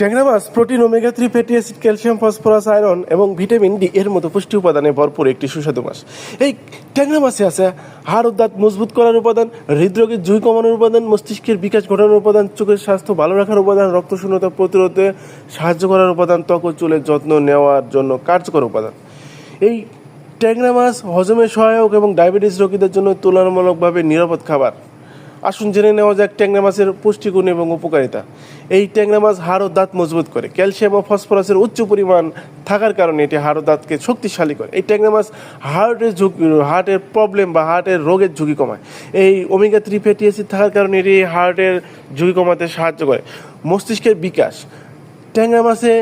ট্যাংরা মাছ protein omega three fatty acid, calcium, phosphorus, iron এবং vitamin D এর মতো পুষ্টি উপাদানে ভরপুর একটি সুস্বাদু মাছ। এই ট্যাংরা মাছে আছে হাড় ও দাঁত মজবুত করার উপাদান হৃদরোগের জুই কমানোর উপাদান, মস্তিষ্কের বিকাশ ঘটানোর উপাদান, চোখের স্বাস্থ্য ভালো রাখার উপাদান রক্ত শূন্যতা প্রতিরোধে সাহায্য করার উপাদান, ত্বক ও চুলের যত্ন নেওয়ার জন্য কার্যকর উপাদান। এই ট্যাংরা মাছ হজমে সহায়ক এবং ডায়াবেটিস রোগীদের জন্য তুলনামূলকভাবে নিরাপদ খাবার। আসুন জেনে নেওয়া যাক ট্যাংরা মাছের পুষ্টিগুণ এবং উপকারিতা। এই ট্যাংরা মাছ হাড় ও দাঁত মজবুত করে। ক্যালসিয়াম ও ফসফরাসের উচ্চ পরিমাণ থাকার কারণে এটি হাড় ও দাঁতকে শক্তিশালী করে। এই ট্যাংরা মাছ হার্টের ঝুঁকি, হার্টের প্রবলেম বা হার্টের রোগের ঝুঁকি কমায়। এই ওমেগা থ্রি ফ্যাটি অ্যাসিড থাকার কারণে এটি হার্টের ঝুঁকি কমাতে সাহায্য করে। মস্তিষ্কের বিকাশ। ট্যাংরা মাছে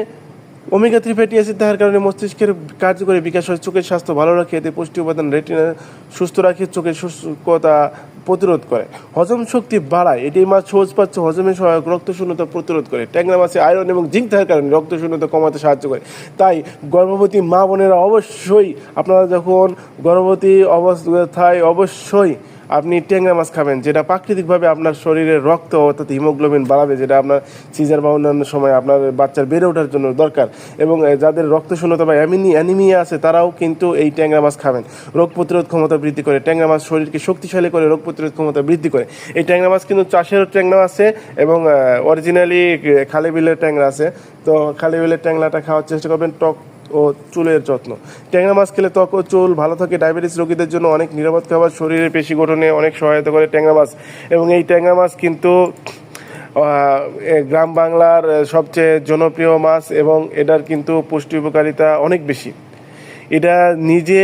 ওমেগা থ্রি ফ্যাটি অ্যাসিড থাকার কারণে মস্তিষ্কের কার্যকরী বিকাশ হয়। চোখের স্বাস্থ্য ভালো রাখে, এতে পুষ্টি উপাদান রেটিনা সুস্থ রাখে, চোখের শুষ্কতা প্রতিরোধ করে। হজম শক্তি বাড়ায় এটি মাছ সহজ পাচ্ছে। হজমে সহায়ক রক্ত শূন্যতা প্রতিরোধ করে। ট্যাংরা মাছে আয়রন এবং জিঙ্ক থাকার কারণে রক্ত শূন্যতা কমাতে সাহায্য করে। তাই গর্ভবতী মা বোনেরা অবশ্যই, আপনারা যখন গর্ভবতী অবস্থায়, অবশ্যই আপনি ট্যাংরা মাছ খাবেন, যেটা প্রাকৃতিকভাবে আপনার শরীরে রক্ত অর্থাৎ হিমোগ্লোবিন বাড়াবে, যেটা আপনার সিজার বা অন্যান্য সময় আপনার বাচ্চার বেড়ে ওঠার জন্য দরকার। এবং যাদের রক্ত শূন্যতা বা অ্যামিনি, অ্যানিমিয়া আছে, তারাও কিন্তু এই ট্যাংরা মাছ খাবেন। রোগ প্রতিরোধ ক্ষমতা বৃদ্ধি করে ট্যাংরা মাছ শরীরকে শক্তিশালী করে, রোগ প্রতিরোধ ক্ষমতা বৃদ্ধি করে। এই ট্যাংরা মাছ কিন্তু চাষের ট্যাংরা আছে এবং অরিজিনালি খালি বিলের ট্যাংরা আছে। তো খালি বিলের ট্যাংরাটা খাওয়ার চেষ্টা করবেন, টক ও চুলের যত্ন। ট্যাংরা মাছ খেলে ত্বক ও চুল ভালো থাকে। ডায়াবেটিস রোগীদের জন্য অনেক নিরাপদ খাবার শরীরের পেশি গঠনে অনেক সহায়তা করে ট্যাংরা মাছ। এবং এই ট্যাংরা মাছ কিন্তু গ্রাম বাংলার সবচেয়ে জনপ্রিয় মাছ এবং এটার কিন্তু পুষ্টি উপকারিতা অনেক বেশি। এটা নিজে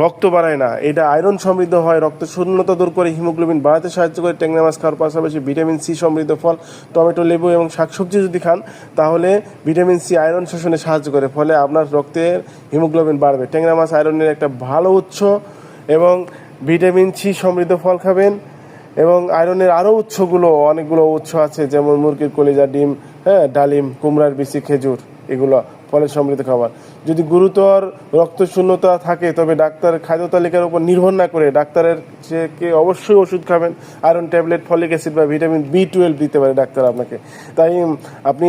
রক্ত বাড়ায় না। এটা আয়রন সমৃদ্ধ হয়, রক্ত শূন্যতা দূর করে হিমোগ্লোবিন বাড়াতে সাহায্য করে। ট্যাংরা মাছ খাওয়ার পাশাপাশি ভিটামিন সি সমৃদ্ধ ফল, টমেটো, লেবু এবং শাকসবজি যদি খান, তাহলে ভিটামিন সি আয়রন শোষণে সাহায্য করে, ফলে আপনার রক্তের হিমোগ্লোবিন বাড়বে। ট্যাংরা মাছ আয়রনের একটা ভালো উৎস এবং ভিটামিন সি সমৃদ্ধ ফল খাবেন এবং আয়রনের আরও উৎসগুলো, অনেকগুলো উৎস আছে, যেমন মুরগির কলিজা, ডিম হ্যাঁ ডালিম, কুমড়ার বিচি, খেজুর, এগুলো ফলের সমৃদ্ধ খাবার। যদি গুরুতর রক্ত শূন্যতা থাকে, তবে ডাক্তার খাদ্য তালিকার উপর নির্ভর না করে ডাক্তারের কে অবশ্যই ওষুধ খাবেন। আয়রন ট্যাবলেট ফলিক অ্যাসিড বা ভিটামিন বি টুয়েলভ দিতে পারে ডাক্তার আপনাকে। তাই আপনি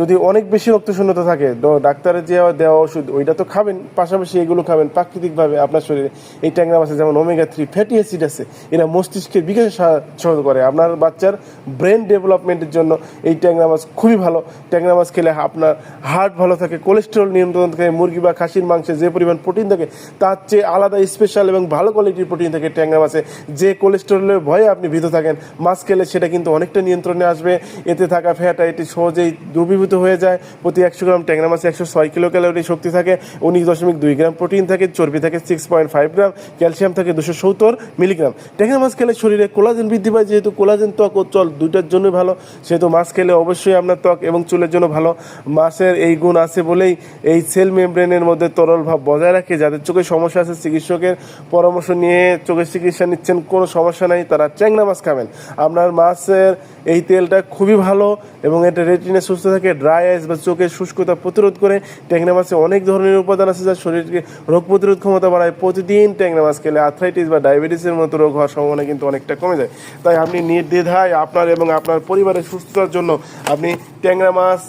যদি অনেক বেশি রক্ত শূন্যতা থাকে ডাক্তারের যে দেওয়া ওষুধ, ওইটা তো খাবেন। পাশাপাশি এগুলো খাবেন প্রাকৃতিকভাবে আপনার শরীরে। এই ট্যাংরা মাছে যেমন ওমেগা থ্রি ফ্যাটি অ্যাসিড আছে, এরা মস্তিষ্কের বিকাশে সাহায্য করে। আপনার বাচ্চার ব্রেন ডেভেলপমেন্টের জন্য এই ট্যাংরা মাছ খুবই ভালো। ট্যাংরা মাছ খেলে আপনার হার্ট ভালো থাকে কোলেস্টেরল নিয়ন্ত্রণ থাকে মুরগি বা খাসির মাংসে যে পরিমাণ প্রোটিন থাকে, তার চেয়ে আলাদা স্পেশাল এবং ভালো কোয়ালিটির প্রোটিন থাকে ট্যাংরা মাছে। যে কোলেস্টেরলের ভয়ে আপনি ভীত থাকেন, মাছ খেলে সেটা কিন্তু অনেকটা নিয়ন্ত্রণে আসবে। এতে থাকা ফ্যাট এটি সহজেই দ্রবীভূত হয়ে যায়। প্রতি একশো গ্রাম ট্যাংরা মাছে একশো ছয় কিলো ক্যালোরি শক্তি থাকে, উনিশ দশমিক দুই গ্রাম প্রোটিন থাকে, চর্বি থাকে six point five gram calcium থাকে দুশো সত্তর মিলিগ্রাম ট্যাংরা মাছ খেলে শরীরে কোলাজেন বৃদ্ধি পায়, যেহেতু কোলাজেন ত্বক ও চল দুইটার জন্য ভালো, সেহেতু মাছ খেলে অবশ্যই আপনার ত্বক এবং চুলের জন্য ভালো। মাছের এই গুণ আছে বলেই এই সেল মেমব্রেনের মধ্যে তরল ভাব বজায় রাখে, যাদের চোখে সমস্যা আছে, চিকিৎসকের পরামর্শ নিয়ে চোখের চিকিৎসা নিচ্ছেন, কোনো সমস্যা নাই, তারা ট্যাংরা মাছ খাবেন। আপনার মাছের এই তেলটা খুবই ভালো এবং এটা রেটিনে সুস্থ থাকে, ড্রাই আইস বা চোখের শুষ্কতা প্রতিরোধ করে। ট্যাংরা মাছে অনেক ধরনের উপাদান আছে যা শরীরকে রোগ প্রতিরোধ ক্ষমতা বাড়ায়। প্রতিদিন ট্যাংরা মাছ খেলে আর্থ্রাইটিস বা ডায়াবেটিসের মতো রোগ হওয়ার সম্ভাবনা কিন্তু অনেকটা কমে যায়। তাই আপনি নির্দ্বিধায় আপনার এবং আপনার পরিবারের সুস্থতার জন্য আপনি ট্যাংরা মাছ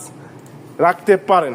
রাখতে পারেন।